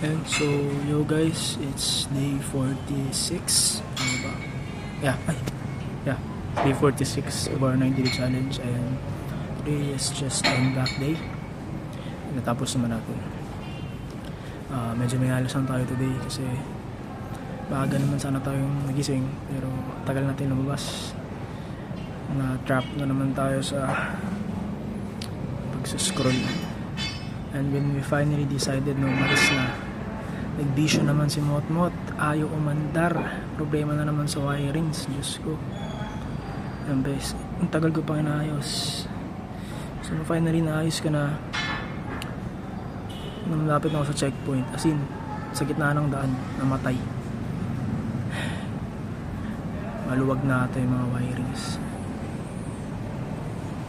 And so, yo guys, it's day 46. Ano ba? Yeah, ay. Yeah, day 46 of our 90 day challenge. And today is just one back day. Natapos naman natin. Ah, medyo may halos lang tayo today kasi maaga naman sana tayong nagising pero tagal natin lumabas na trap na naman tayo sa pagsuscroll and when we finally decided na umalis na nagbisyo naman si Motmot. Ayaw umandar. Problema na naman sa wirings Diyos ko. Yan bes ang tagal ko pang inaayos. So finally naayos ko na nung lapit ako sa checkpoint as in sa gitna ng daan namatay. Maluwag na ata yung mga wirings.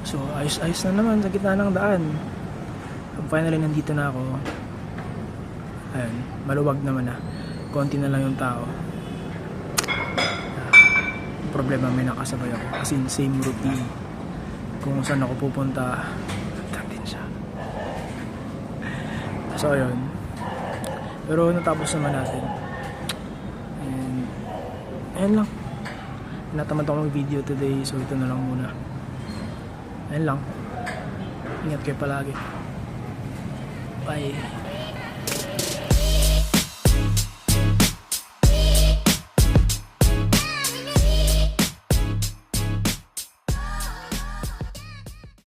So ayos ayos na naman sa gitna ng daan. Finally nandito na ako ayun maluwag naman na konti na lang yung tao Ah, problema may nakasabay ako as in same routine kung saan ako pupunta din siya so ayun pero natapos naman natin and ayun lang Tinatamad ako mag-video today so ito na lang muna. Ayun lang. Ingat kayo palagi. Bye.